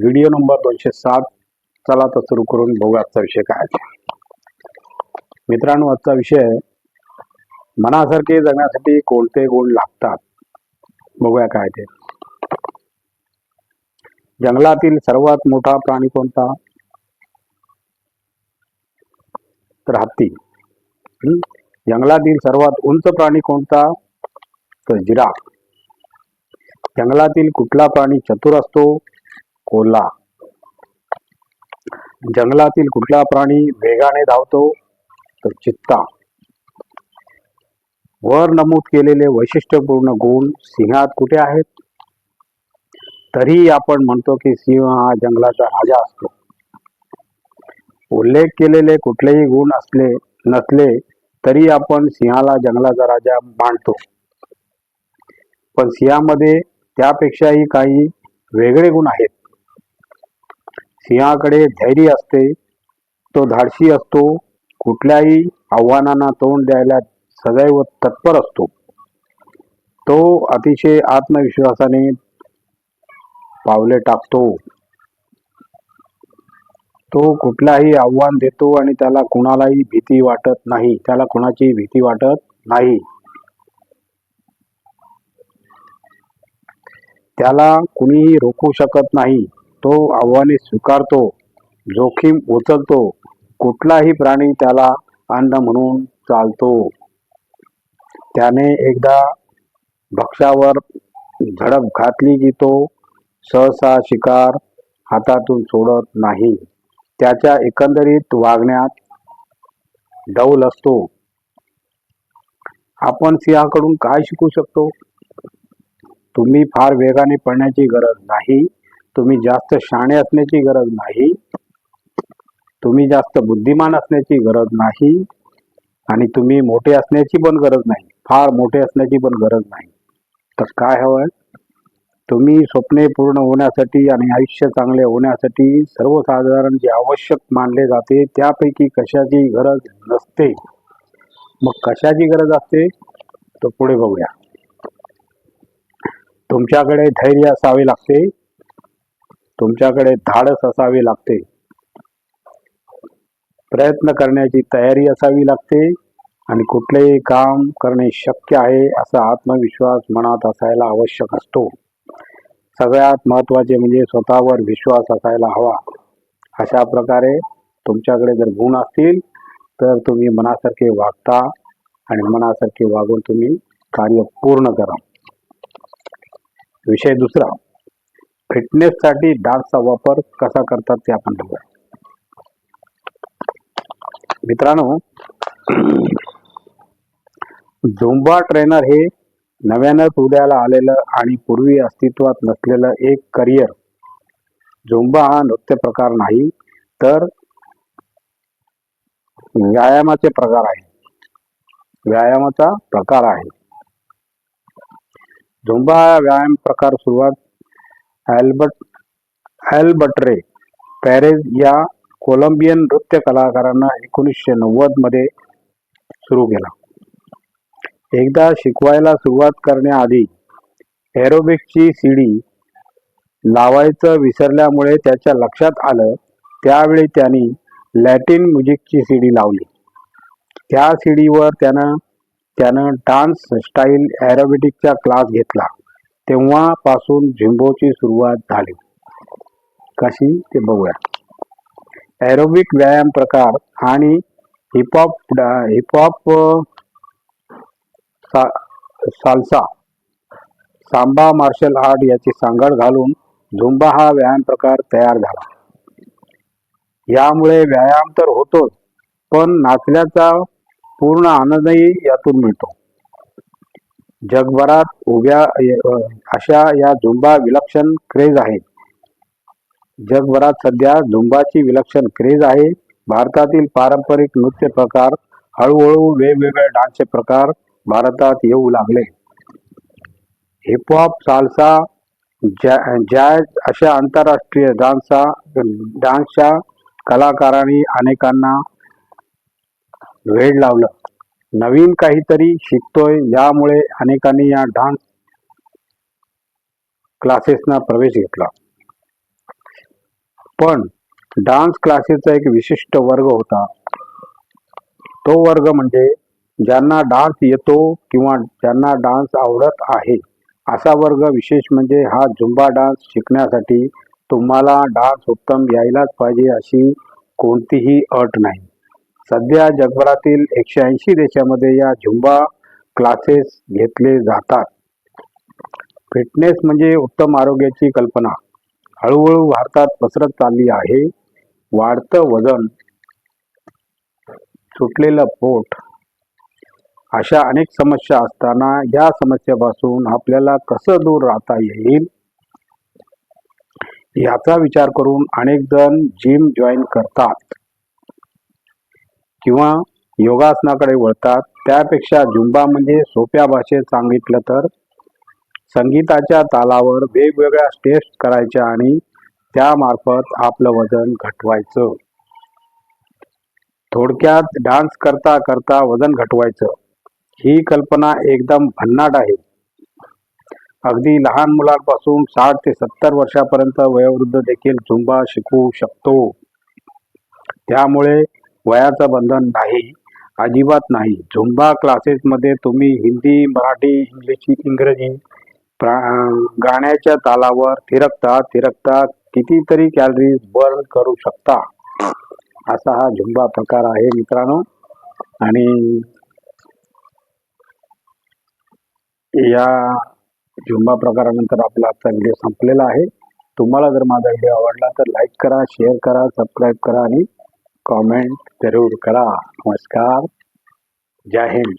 Video number दोनशे सात. चला तर सुरू करून बघू आजचा विषय काय आहे. मित्रांनो आजचा विषय मनासारखे जगण्यासाठी कोणते गुण लागतात? बघूया काय ते. जंगलातील सर्वात मोठा प्राणी कोणता? तर हत्ती. जंगलातील सर्वात उंच प्राणी कोणता? तर जिराफ. जंगलातील कुठला प्राणी चतुर असतो? कोल्हा जंगलातील कुठला प्राणी वेगाने धावतो तर चित्ता. वर नमूद केलेले वैशिष्ट्यपूर्ण गुण सिंहात कुठे आहेत? तरी आपण म्हणतो की सिंह हा जंगलाचा राजा असतो. उल्लेख केलेले कुठलेही गुण असले नसले तरी आपण सिंहाला जंगलाचा राजा मानतो. पण सिंहामध्ये त्यापेक्षाही काही वेगळे गुण आहेत. सिंहाकडे धैर्य असते तो धाडशी असतो कुठल्याही आव्हानांना तोंड द्यायला सदैव तत्पर असतो. तो अतिशय आत्मविश्वासाने पावले टाकतो. तो कुठलाही आव्हान देतो आणि त्याला कुणालाही भीती वाटत नाही. त्याला कुणाची भीती वाटत नाही. त्याला कुणीही रोखू शकत नाही. तो आव्हाने स्वीकारतो जोखीम उचलतो कुठलाही प्राणी त्याला अन्न म्हणून चालतो. त्याने एकदा भक्ष्यावर झडप घातली की तो सहसा शिकार हातातून सोडत नाही. त्याच्या एकंदरीत वागण्यात डौल असतो. आपण सिंहाकडून काय शिकू शकतो? तुम्ही फार वेगाने पडण्याची गरज नाही. तुम्ही जास्त शाणे असण्याची गरज नाही. तुम्ही जास्त बुद्धिमान असण्याची गरज नाही. आणि तुम्ही मोठे असण्याची पण गरज नाही. फार मोठे असण्याची पण गरज नाही. तर काय हवंय? तुम्ही स्वप्ने पूर्ण होण्यासाठी आणि आयुष्य चांगले होण्यासाठी सर्वसाधारण जे आवश्यक मानले जाते त्यापैकी कशाची गरज नसते. मग कशाची गरज असते? तर पुढे बघूया. तुमच्याकडे धैर्य असावे लागते. तुमच्याकडे धाडस असावे लागते. प्रयत्न करण्याची तयारी असावी लागते आणि कुठलेही काम करणे शक्य आहे असा आत्मविश्वास मनात असायला आवश्यक असतो. सगळ्यात महत्त्वाचे म्हणजे स्वतःवर विश्वास असायला हवा. अशा प्रकारे तुमच्याकडे जर गुण असतील तर तुम्ही मनासारखे वागता आणि मनासारखे वागून तुम्ही कार्य पूर्ण करा. विषय दुसरा. फिटनेससाठी डान्सचा वापर कसा करतात ते आपण बघूया. मित्रांनो झुंबा ट्रेनर हे नव्यानंच उदयाला आलेलं आणि पूर्वी अस्तित्वात नसलेलं एक करिअर झुंबा हा नृत्य प्रकार नाही तर व्यायामाचे प्रकार आहे. व्यायामाचा प्रकार आहे. झुंबा हा व्यायाम प्रकार सुरुवात अल्बर्ट अल्बट्रे पॅरेज या कोलंबियन नृत्य कलाकारांना एकोणीसशे नव्वदमध्ये सुरू केला. एकदा शिकवायला सुरुवात करण्याआधी एरोबिक्सची सीडी लावायचं विसरल्यामुळे त्याच्या लक्षात आलं त्यावेळी त्यांनी लॅटिन म्युझिकची सीडी लावली. त्या सीडीवर त्यानं त्यानं डान्स स्टाईल ॲरोबेटिकचा क्लास घेतला. तेव्हापासून झिंबोची सुरुवात झाली. कशी ते बघूया. ॲरोबिक व्यायाम प्रकार आणि हिपहॉप हिपहॉप सा साल्सा सांबा मार्शल आर्ट याची सांगड घालून झुंबा हा व्यायाम प्रकार तयार झाला. यामुळे व्यायाम तर होतोच पण नाचल्याचा पूर्ण आनंदही यातून मिळतो. जगभरात उभ्या अशा या झुंबा विलक्षण क्रेज आहे जगभरात सध्या झुंबाची विलक्षण क्रेज आहे. भारतातील पारंपरिक नृत्य प्रकार हळूहळू वेगवेगळे डान्सचे प्रकार भारतात येऊ लागले. हिपहॉप सालसा जॅ जॅझ अशा आंतरराष्ट्रीय डान्सचा डान्सच्या कलाकारांनी अनेकांना वेळ लावलं. नवीन काहीतरी शिकतोय यामुळे अनेकांनी या डान्स क्लासेसना प्रवेश घेतला. पण डान्स क्लासेसचा एक विशिष्ट वर्ग होता. तो वर्ग म्हणजे ज्यांना डान्स येतो किंवा ज्यांना डान्स आवडत आहे असा वर्ग विशेष म्हणजे हा झुंबा डान्स शिकण्यासाठी तुम्हाला डान्स उत्तम यायलाच पाहिजे अशी कोणतीही अट नाही. सध्या जगभरातील एकशे ऐंशी देशामध्ये या झुंबा क्लासेस घेतले जातात. फिटनेस म्हणजे उत्तम आरोग्याची कल्पना. हळूहळू भारतात पसरत चालली आहे. वाढतं वजन सुटलेलं पोट अशा अनेक समस्या असताना या समस्येपासून आपल्याला कसं दूर राहता येईल? याचा विचार करून अनेक जण जिम जॉईन करतात. किंवा योगासनाकडे वळतात त्यापेक्षा झुंबा म्हणजे सोप्या भाषेत सांगितलं तर संगीताच्या तालावर वेगवेगळ्या स्टेप्स करायच्या आणि त्यामार्फत आपलं वजन घटवायचं. थोडक्यात डान्स करता करता वजन घटवायचं. ही कल्पना एकदम भन्नाट आहे. अगदी लहान मुलांपासून साठ ते सत्तर वर्षापर्यंत वयोवृद्ध देखील झुंबा शिकू शकतो. त्यामुळे वयाचं बंधन नाही अजिबात नाही. झुंबा क्लासेसमध्ये तुम्ही हिंदी मराठी इंग्लिश इंग्रजी प्रा- गाण्याच्या तालावर थिरकता थिरकता कितीतरी कॅलरीज बर्न करू शकता. असा हा झुंबा प्रकार आहे मित्रांनो. आणि या झुंबा प्रकारानंतर आपला आजचा व्हिडिओ संपलेला आहे. तुम्हाला जर माझा व्हिडिओ आवडला तर लाईक करा शेअर करा सबस्क्राईब करा आणि कॉमेंट जरूर करा. नमस्कार. जय हिंद.